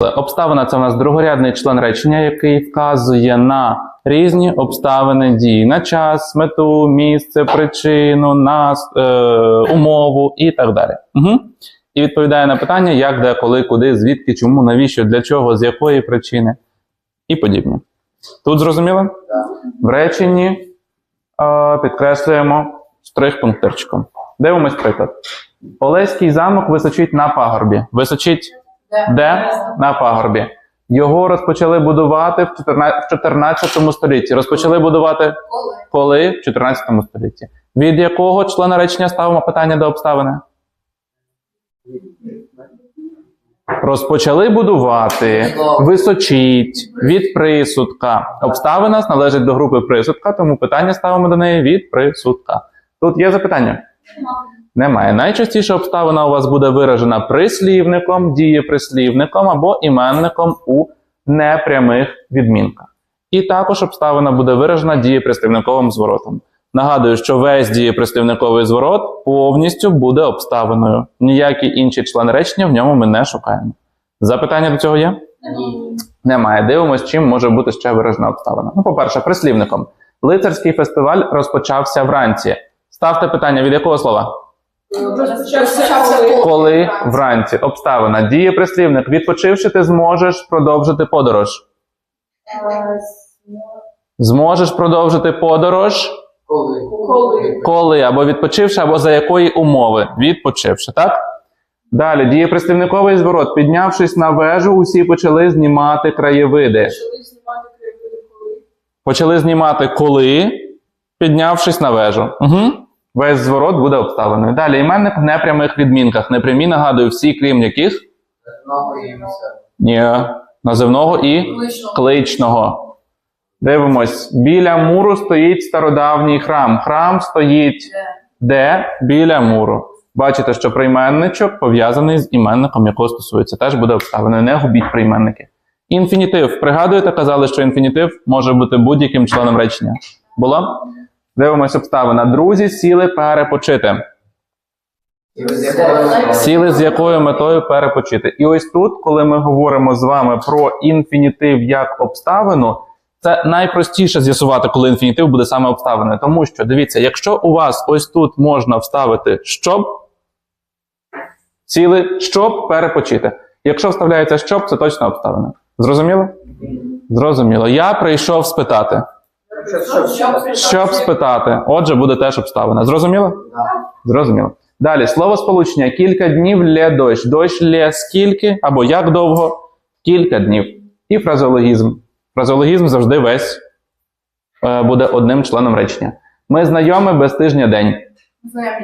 Обставина це у нас другорядний член речення, який вказує на різні обставини дії, на час, мету, місце, причину, нас, е, умову і так далі. Угу. І відповідає на питання, як, де, коли, куди, звідки, чому, навіщо, для чого, з якої причини і подібне. Тут зрозуміло? В реченні е, підкреслюємо штрих пунктирчиком. Дивимось приклад. Олеський замок височить на пагорбі. Височить де? На пагорбі. Його розпочали будувати в 14 столітті. Розпочали будувати Коли? В 14 столітті. Від якого члена речення ставимо питання до обставини? Розпочали будувати, височить, від присудка. Обставина належить до групи присудка, тому питання ставимо до неї від присудка. Тут є запитання? Немає. Найчастіше обставина у вас буде виражена прислівником, дієприслівником або іменником у непрямих відмінках. І також обставина буде виражена дієприслівниковим зворотом. Нагадую, що весь дієприслівниковий зворот повністю буде обставиною. Ніякий інший член речення в ньому ми не шукаємо. Запитання до цього є? Ні. Немає. Дивимось, чим може бути ще виражена обставина. Ну, по-перше, прислівником. Лицарський фестиваль розпочався вранці. Ставте питання від якого слова? Коли вранці обставина діє прислівник. Відпочивши, ти зможеш продовжити подорож. Зможеш продовжити подорож, Коли? коли або відпочивши, або за якої умови? Відпочивши, так? Далі дієприслівниковий зворот. Піднявшись на вежу, усі почали знімати краєвиди. Почали знімати кривди коли? Почали знімати коли, піднявшись на вежу. Угу. Весь зворот буде обставлений. Далі іменник в непрямих відмінках. Непрямі нагадую всі, крім яких? Ні. Називного і Кличного. кличного. Дивимось. Біля муру стоїть стародавній храм. Храм стоїть де? Біля муру. Бачите, що прийменничок пов'язаний з іменником, якого стосується. Теж буде обставиною. Не губіть прийменники. Інфінітив. Пригадуєте, казали, що інфінітив може бути будь-яким членом речення. Було? Дивимось обставина. Друзі сіли перепочити. Сіли з якою метою перепочити. І ось тут, коли ми говоримо з вами про інфінітив як обставину, це найпростіше з'ясувати, коли інфінітив буде саме обставиною. Тому що дивіться, якщо у вас ось тут можна вставити щоб, сіли, щоб перепочити. Якщо вставляється щоб, це точно обставина. Зрозуміло? Зрозуміло. Я прийшов спитати. Щоб спитати. Отже, буде теж обставина. Зрозуміло? Зрозуміло. Далі слово сполучення. Кілька днів лє дощ. Дощ лє скільки або як довго? Кілька днів. І фразеологізм. Фразеологізм завжди весь е, буде одним членом речення. Ми знайомі без тижня день.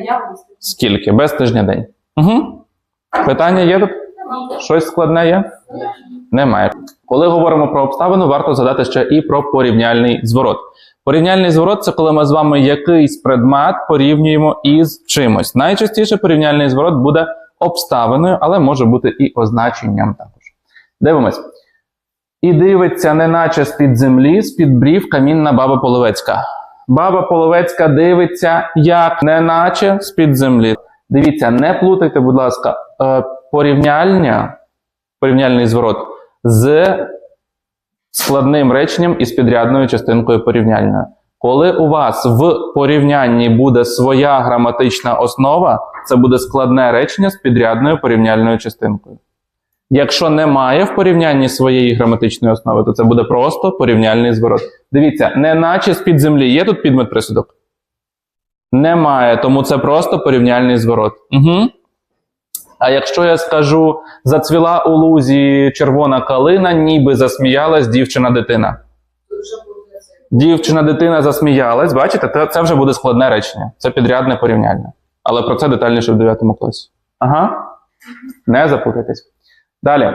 Я. Скільки? Без тижня день. Угу. Питання є тут? Щось складне є? Немає. Коли говоримо про обставину, варто згадати ще і про порівняльний зворот. Порівняльний зворот це коли ми з вами якийсь предмет порівнюємо із чимось. Найчастіше порівняльний зворот буде обставиною, але може бути і означенням також. Дивимось. І дивиться, неначе з-під землі, з-під брів камінна баба Половецька. Баба Половецька дивиться, як неначе з-під землі. Дивіться, не плутайте, будь ласка, е, порівняльня, порівняльний зворот з складним реченням із підрядною частинкою порівняльною. Коли у вас в порівнянні буде своя граматична основа, це буде складне речення з підрядною порівняльною частинкою. Якщо немає в порівнянні своєї граматичної основи, то це буде просто порівняльний зворот. Дивіться, не наче з-під землі є тут підмет присудок? Немає, тому це просто порівняльний зворот. Угу. А якщо я скажу зацвіла у лузі червона калина, ніби засміялась дівчина-дитина. Дівчина-дитина засміялась, бачите, це вже буде складне речення. Це підрядне порівняння. Але про це детальніше в 9 класі. Ага. Не запутайтесь. Далі.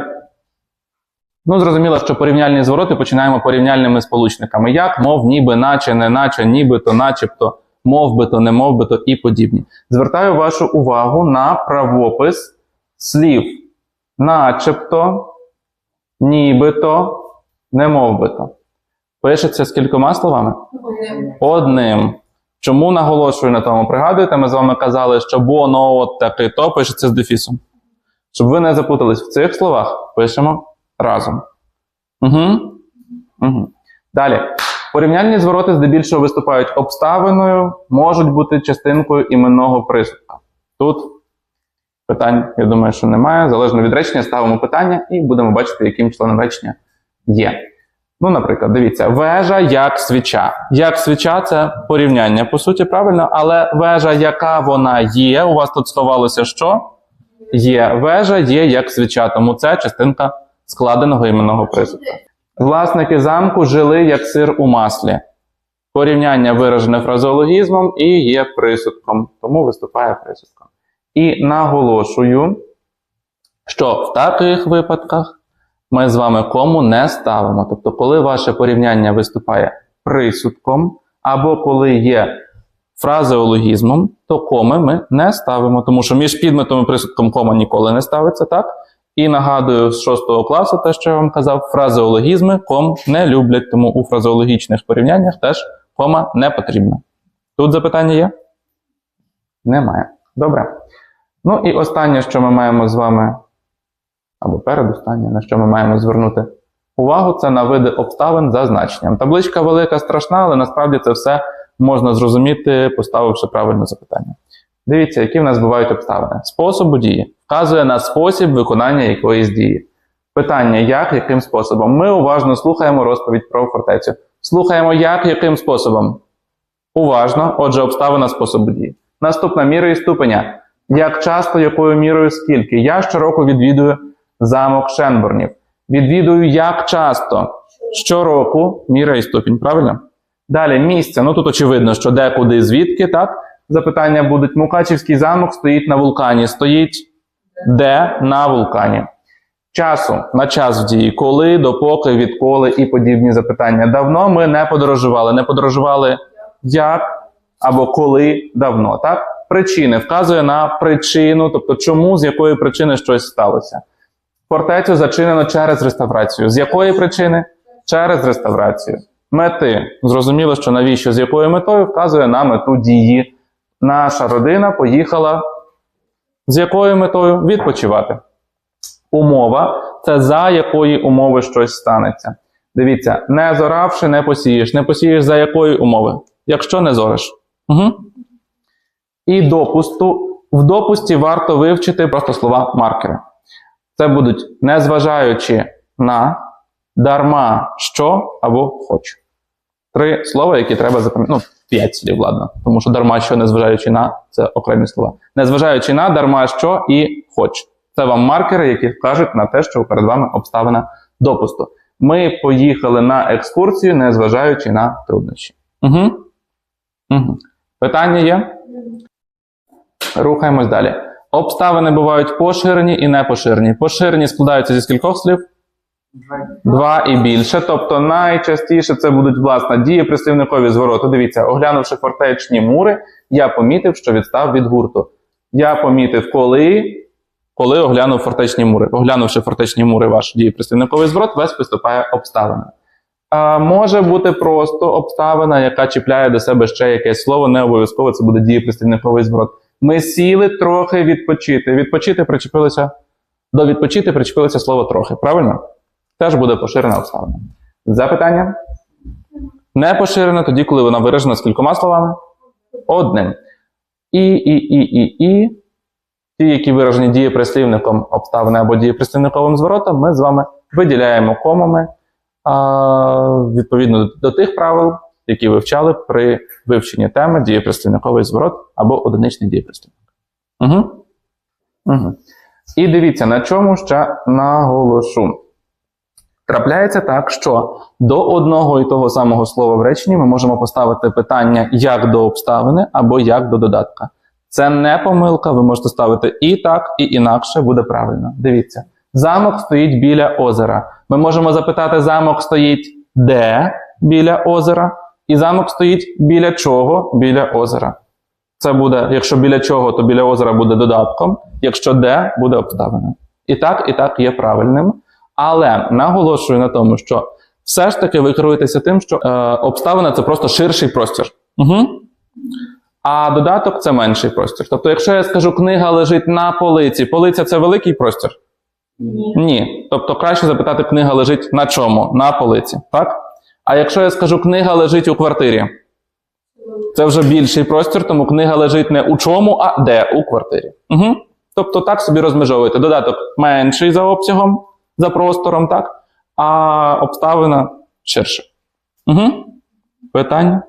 Ну, зрозуміло, що порівняльні звороти починаємо порівняльними сполучниками. Як, мов, ніби, наче, не наче, нібито, начебто, мов би то, не мов би то і подібні. Звертаю вашу увагу на правопис слів начебто, нібито, не мов би то. Пишеться з кількома словами? Одним. Чому наголошую на тому? Пригадуєте, ми з вами казали, що бо, но, от таки то пишеться з дефісом. Щоб ви не запутались в цих словах, пишемо разом. Угу. Угу. Далі. Порівняльні звороти здебільшого виступають обставиною, можуть бути частинкою іменного присудка. Тут питань, я думаю, що немає. Залежно від речення, ставимо питання і будемо бачити, яким членом речення є. Ну, наприклад, дивіться, вежа як свіча. Як свіча це порівняння, по суті, правильно, але вежа, яка вона є, у вас тут сховалося що? Є. Вежа є як свіча, тому це частинка складеного іменного присудка. Власники замку жили як сир у маслі. Порівняння виражене фразеологізмом і є присудком, тому виступає присудком. І наголошую, що в таких випадках ми з вами кому не ставимо. Тобто, коли ваше порівняння виступає присудком, або коли є фразеологізмом, то коми ми не ставимо, тому що між підметом і присудком кома ніколи не ставиться, так? І нагадую з 6 класу, те, що я вам казав, фразеологізми ком не люблять, тому у фразеологічних порівняннях теж кома не потрібна. Тут запитання є? Немає. Добре. Ну і останнє, що ми маємо з вами, або передостаннє, на що ми маємо звернути увагу, це на види обставин за значенням. Табличка велика, страшна, але насправді це все можна зрозуміти, поставивши правильне запитання. Дивіться, які в нас бувають обставини. Способу дії вказує на спосіб виконання якоїсь дії. Питання, як, яким способом. Ми уважно слухаємо розповідь про фортецю. Слухаємо, як, яким способом. Уважно, отже, обставина способу дії. Наступна міра і ступеня. Як часто, якою мірою, скільки? Я щороку відвідую замок Шенборнів. Відвідую як часто? Щороку міра і ступінь, правильно? Далі місце. Ну тут очевидно, що де, куди, звідки, так? Запитання будуть. Мукачівський замок стоїть на вулкані. Стоїть де на вулкані. Часу на час в дії, коли, допоки, відколи і подібні запитання. Давно ми не подорожували. Не подорожували як або коли давно. Так? Причини вказує на причину, тобто чому, з якої причини щось сталося. Фортецю зачинено через реставрацію. З якої причини? Через реставрацію. Мети. Зрозуміло, що навіщо з якою метою вказує на мету дії. Наша родина поїхала з якою метою? Відпочивати. Умова це за якої умови щось станеться. Дивіться, не зоравши, не посієш. Не посієш за якої умови? Якщо не зориш. Угу. І допусту. В допусті варто вивчити просто слова маркери. Це будуть незважаючи на дарма що або хочу. Три слова, які треба запам'ятати. Ну, п'ять слів, ладно. Тому що дарма що, незважаючи на це окремі слова. Незважаючи на дарма що і хоч. Це вам маркери, які вкажуть на те, що перед вами обставина допусту. Ми поїхали на екскурсію, незважаючи на труднощі. Угу. Угу. Питання є? Рухаємось далі. Обставини бувають поширені і непоширені. Поширені складаються зі скількох слів? Два і більше. Тобто найчастіше це будуть власне дієприслівникові звороти. Дивіться, оглянувши фортечні мури, я помітив, що відстав від гурту. Я помітив, коли, коли оглянув фортечні мури. Оглянувши фортечні мури, ваш дієприслівниковий зворот, весь виступає обставина. А, може бути просто обставина, яка чіпляє до себе ще якесь слово, не обов'язково це буде дієприслівниковий зворот. Ми сіли трохи відпочити. Відпочити причепилося до відпочити причепилося слово трохи. Правильно? Теж буде поширена обставина. Запитання? Не поширена тоді, коли вона виражена з кількома словами? Одним. І, і, і, і, і. Ті, які виражені дієприслівником обставини або дієприслівниковим зворотом, ми з вами виділяємо комами а, відповідно до, тих правил, які вивчали при вивченні теми дієприслівниковий зворот або одиничний дієприслівник. Угу. Угу. І дивіться, на чому ще наголошу. Трапляється так, що до одного і того самого слова в реченні ми можемо поставити питання як до обставини або як до додатка. Це не помилка, ви можете ставити і так, і інакше буде правильно. Дивіться, замок стоїть біля озера. Ми можемо запитати, замок стоїть де біля озера, і замок стоїть біля чого біля озера. Це буде, якщо біля чого, то біля озера буде додатком, якщо де буде обставиною. І так, і так є правильним. Але наголошую на тому, що все ж таки ви керуєтеся тим, що е, обставина це просто ширший простір. Угу. А додаток це менший простір. Тобто, якщо я скажу, книга лежить на полиці, полиця це великий простір? Ні. Ні. Тобто краще запитати, книга лежить на чому? На полиці. Так? А якщо я скажу, книга лежить у квартирі, це вже більший простір, тому книга лежить не у чому, а де у квартирі. Угу. Тобто так собі розмежовуєте. Додаток менший за обсягом, за простором, так? а обставина ширше. Угу. Питання?